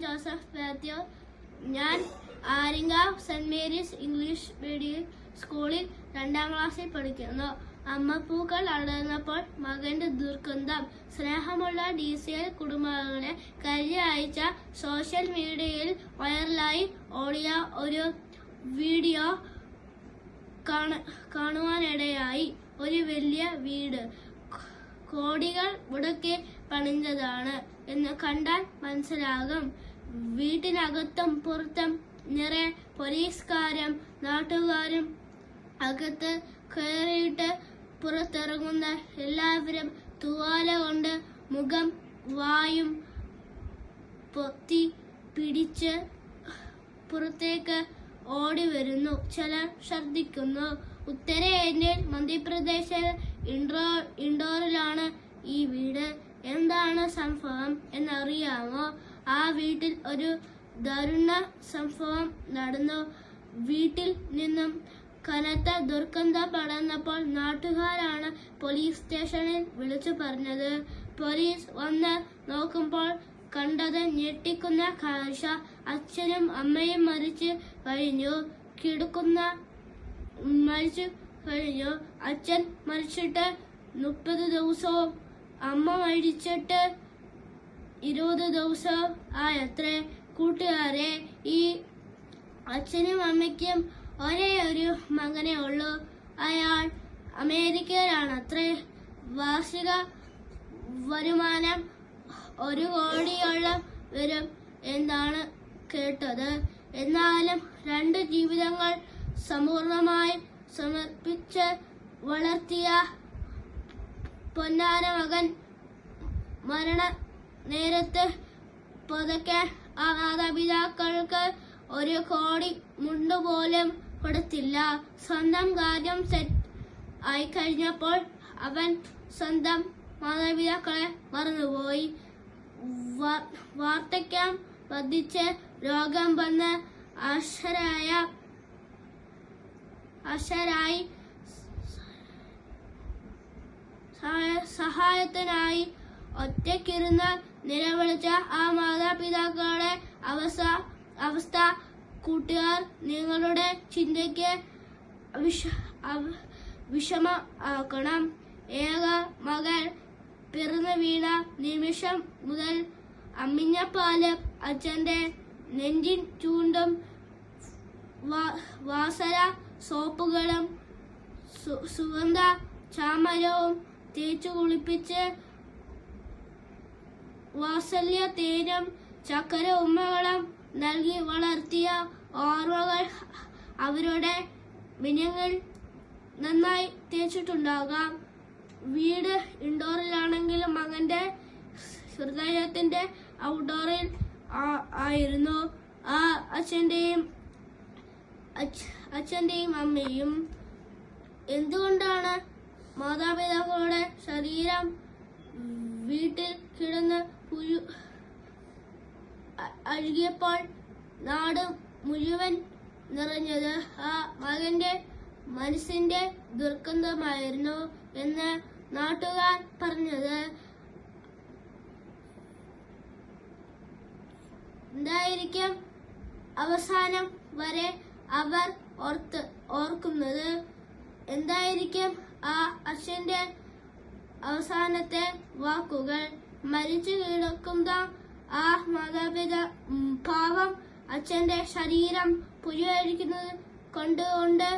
Joseph Mathew ഞാൻ ആരിങ്ക Saint Mary's English medium സ്കൂളിൽ രണ്ടാം ക്ലാസ്സിൽ പഠിക്കുന്നു. അമ്മ പൂക്കൾ അടർന്നപ്പോൾ മകന്റെ ദുർഗന്ധം സ്നേഹമുള്ള ഡി സി എൽ കുടുംബാംഗങ്ങളെ കഴിഞ്ഞ ആഴ്ച സോഷ്യൽ മീഡിയയിൽ വൈറലായി ഓടിയ ഒരു വീഡിയോ കാണ- കാണുവാനിടയായി. ഒരു വലിയ വീട് കോടികൾ മുടക്കി പണിഞ്ഞതാണ് എന്ന് കണ്ടാൽ മനസ്സിലാകും. വീട്ടിനകത്തും പുറത്തും നിറയെ പോലീസുകാരും നാട്ടുകാരും അകത്ത് കയറിയിട്ട് പുറത്തിറങ്ങുന്ന എല്ലാവരും തുവാല കൊണ്ട് മുഖം വായും പൊത്തി പിടിച്ച് പുറത്തേക്ക് ഓടി വരുന്നു. ചിലർ ഛർദിക്കുന്നു ഉത്തരേന്ത്യൻ മധ്യപ്രദേശിൽ ഇൻഡോ ഇൻഡോറിലാണ് ഈ വീട്. എന്താണ് സംഭവം എന്നറിയാമോ? ആ വീട്ടിൽ ഒരു ദരുണ സംഭവം നടന്നു. വീട്ടിൽ നിന്നും കനത്ത ദുർഗന്ധം പടർന്നപ്പോൾ നാട്ടുകാരാണ് പോലീസ് സ്റ്റേഷനിൽ വിളിച്ചു പറഞ്ഞത്. പോലീസ് വന്ന് നോക്കുമ്പോൾ കണ്ടത് ഞെട്ടിക്കുന്ന കാഴ്ച. അച്ഛനും അമ്മയും മരിച്ചു കഴിഞ്ഞു. കിടക്കുന്ന മരിച്ചു കഴിഞ്ഞു. അച്ഛൻ മരിച്ചിട്ട് മുപ്പത് ദിവസവും അമ്മ മരിച്ചിട്ട് ഇരുപത് ദിവസം ആയത്രേ കൂട്ടുകാരെ ഈ അച്ഛനും അമ്മയ്ക്കും ഒരേ ഒരു മകനേ ഉള്ളൂ. അയാൾ അമേരിക്കയിലാണ് അത്രേ വാർഷിക വരുമാനം ഒരു കോടിയോളം വരും എന്നാണ് കേട്ടത്. എന്നാലും രണ്ട് ജീവിതങ്ങൾ സമ്പൂർണമായി സമർപ്പിച്ച് വളർത്തിയ പൊന്നാര മകൻ മരണ നേരത്ത് പുതയ്ക്കാൻ ആ മാതാപിതാക്കൾക്ക് ഒരു കോടി മുണ്ട് പോലും കൊടുത്തില്ല. സ്വന്തം കാര്യം സെറ്റ് ആയി കഴിഞ്ഞപ്പോൾ അവൻ സ്വന്തം മാതാപിതാക്കളെ മറന്നുപോയി. വാർദ്ധക്യം വർദ്ധിച്ച് രോഗം വന്ന് അശ്വരായ അശ്വരായി സഹായ- സഹായത്തിനായി ഒറ്റയ്ക്കിരുന്ന് നിലവിളിച്ച ആ മാതാപിതാക്കളുടെ അവസ്ഥ അവസ്ഥ കൂട്ടുകാർ നിങ്ങളുടെ ചിന്തയ്ക്ക് വിഷ വിഷമ ആക്കണം ഏക മകൾ പിറന്നു വീണ നിമിഷം മുതൽ അമ്മിഞ്ഞപ്പാൽ അച്ഛന്റെ നെഞ്ചിൻ ചൂണ്ടും വാസന സോപ്പുകളും സുഗന്ധ ചാമരവും തേച്ചു കുളിപ്പിച്ച് വാത്സല്യ തേനും ചക്കര ഉമ്മകളും നൽകി വളർത്തിയ ഓർമ്മകൾ അവരുടെ മിനങ്ങൾ നന്നായി തേച്ചിട്ടുണ്ടാകാം. വീട് ഇൻഡോറിലാണെങ്കിലും മകന്റെ ഹൃദയത്തിന്റെ ഔട്ട്ഡോറിൽ ആയിരുന്നു. ആ അച്ഛന്റെയും അച്ഛന്റെയും അമ്മയും. എന്തുകൊണ്ടാണ് മാതാപിതാക്കളുടെ ശരീരം വീട്ടിൽ അഴുകിയപ്പോൾ നാട് മുഴുവൻ നിറഞ്ഞത് ആ മകന്റെ മനസ്സിന്റെ ദുർഗന്ധമായിരുന്നു എന്ന് നാട്ടുകാർ പറഞ്ഞത്. എന്തായിരിക്കും അവസാനം വരെ അവർ ഓർത്ത് ഓർക്കുന്നത്? എന്തായിരിക്കും ആ അച്ഛന്റെ അവസാനത്തെ വാക്കുകൾ? മരിച്ചു കിടക്കുന്ന ആ മാതാപിത പാവം അച്ഛന്റെ ശരീരം പുഴുവരിക്കുന്നത് കൊണ്ടുകൊണ്ട്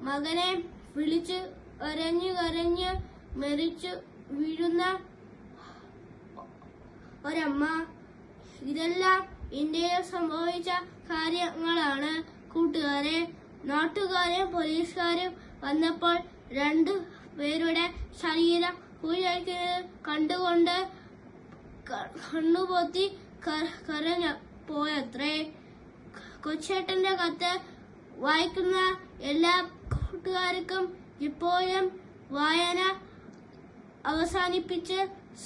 മകനെ വിളിച്ച് കരഞ്ഞു കരഞ്ഞ് മരിച്ചു വീഴുന്ന ഒരമ്മ. ഇതെല്ലാം ഇന്ത്യയിൽ സംഭവിച്ച കാര്യങ്ങളാണ്. കൂട്ടുകാരെ നാട്ടുകാരും പോലീസുകാരും വന്നപ്പോൾ രണ്ടു പേരുടെ ശരീരം കുഴിയഴിക്കുന്നത് കണ്ടുകൊണ്ട് കണ്ണുപൊത്തി കര കരഞ്ഞ പോയത്രേ. കൊച്ചേട്ടന്റെ കത്ത് വായിക്കുന്ന എല്ലാ കൂട്ടുകാർക്കും ഇപ്പോഴും വായന അവസാനിപ്പിച്ച്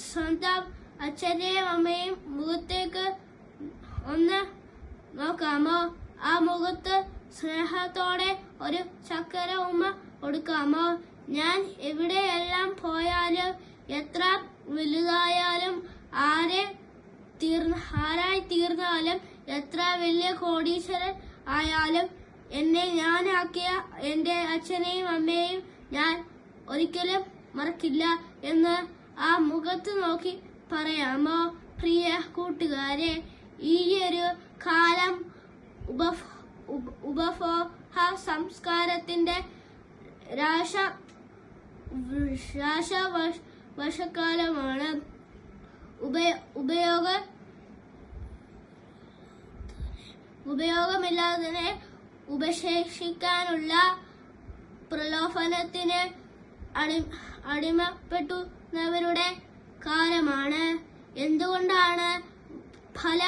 സ്വന്തം അച്ഛനെയും അമ്മയും മുഖത്തേക്ക് ഒന്ന് നോക്കാമോ? ആ മുഖത്ത് സ്നേഹത്തോടെ ഒരു ചക്കര ഉമ്മ കൊടുക്കാമോ? ഞാൻ എവിടെയെല്ലാം പോയാലും എത്ര വലുതായാലും ആരെ തീർന്ന ആരായി തീർന്നാലും എത്ര വലിയ കോടീശ്വരൻ ആയാലും എന്നെ ഞാനാക്കിയ എന്റെ അച്ഛനെയും അമ്മയെയും ഞാൻ ഒരിക്കലും മറക്കില്ല എന്ന് ആ മുഖത്ത് നോക്കി പറയാമോ? പ്രിയ കൂട്ടുകാരെ ഈ ഒരു കാലം ഉപ ഉപഭോഹ സംസ്കാരത്തിന്റെ രാശ രാശ വശ- വശക്കാലമാണ് ഉപയ ഉപയോഗ ഉപയോഗമില്ലാതെ ഉപശേഷിക്കാനുള്ള പ്രലോഭനത്തിന് അടി അടിമപ്പെട്ടുന്നവരുടെ കാലമാണ്. എന്തുകൊണ്ടാണ് പല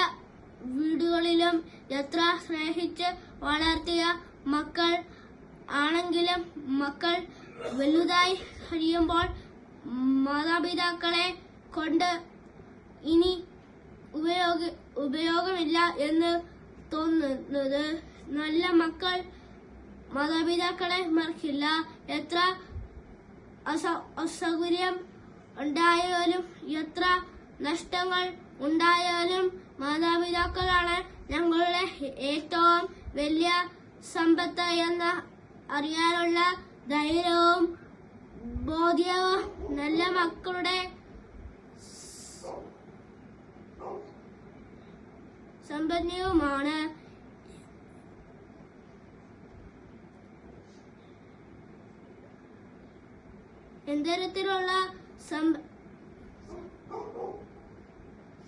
വീടുകളിലും എത്ര സ്നേഹിച്ച് വളർത്തിയ മക്കൾ ആണെങ്കിലും മക്കൾ വലുതായി കഴിയുമ്പോൾ മാതാപിതാക്കളെ കൊണ്ട് ഇനി ഉപയോഗ ഉപയോഗമില്ല എന്ന് തോന്നുന്നത് നല്ല മക്കൾ മാതാപിതാക്കളെ മറക്കില്ല. എത്ര അസ അസൗകര്യം ഉണ്ടായാലും എത്ര നഷ്ടങ്ങൾ ഉണ്ടായാലും മാതാപിതാക്കളാണ് ഞങ്ങളുടെ ഏറ്റവും വലിയ സമ്പത്ത് എന്ന് അറിയാനുള്ള ധൈര്യവും ബോധ്യവും നല്ല മക്കളുടെ സമ്പന്നവുമാണ് എന്തരത്തിലുള്ള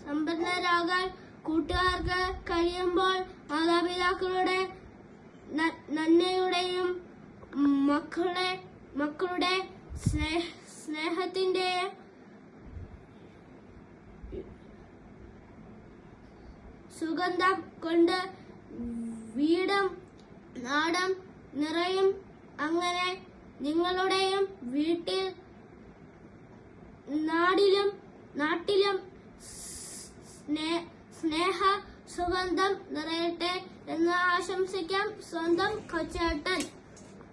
സമ്പന്നരാകാൻ കൂട്ടുകാർക്ക് കഴിയുമ്പോൾ മാതാപിതാക്കളുടെ നന്മയുടെയും മക്കളുടെ മക്കളുടെ സ്നേഹ സുഗന്ധം കൊണ്ട് വീടും നാടും നിറയും. അങ്ങനെ നിങ്ങളുടെയും വീട്ടിൽ നാടിലും നാട്ടിലും സ്നേ- സ്നേഹ സുഗന്ധം നിറയട്ടെ എന്ന് ആശംസിക്കാം സ്വന്തം കൊച്ചേട്ടൻ.